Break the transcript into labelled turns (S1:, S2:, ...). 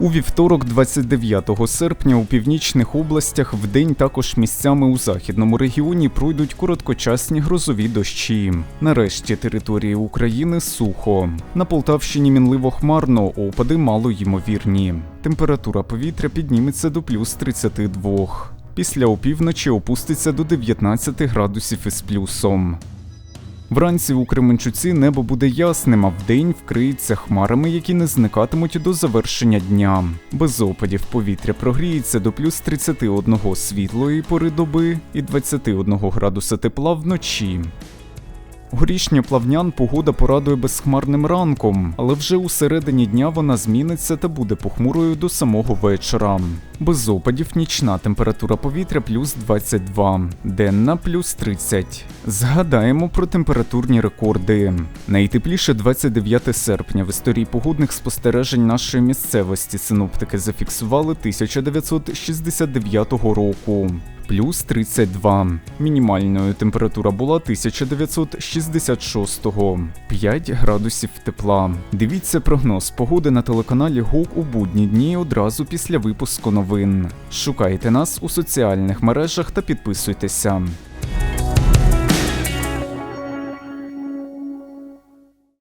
S1: У вівторок, 29 серпня, у північних областях вдень також місцями у західному регіоні пройдуть короткочасні грозові дощі. Нарешті території України сухо. На Полтавщині мінливо хмарно, опади мало ймовірні. Температура повітря підніметься до плюс 32. Після опівночі опуститься до 19 градусів із плюсом. Вранці у Кременчуці небо буде ясним, а вдень вкриється хмарами, які не зникатимуть до завершення дня. Без опадів повітря прогріється до плюс 31 світлої пори доби і 21 градуса тепла вночі. Горішня плавнян погода порадує безхмарним ранком, але вже у середині дня вона зміниться та буде похмурою до самого вечора. Без опадів нічна температура повітря плюс 22, денна плюс 30. Згадаємо про температурні рекорди. Найтепліше 29 серпня в історії погодних спостережень нашої місцевості синоптики зафіксували 1969 року. Плюс 32. Мінімальною температура була 1966-го. 5 градусів тепла. Дивіться прогноз погоди на телеканалі ГУК у будні дні одразу після випуску новин. Шукайте нас у соціальних мережах та підписуйтеся.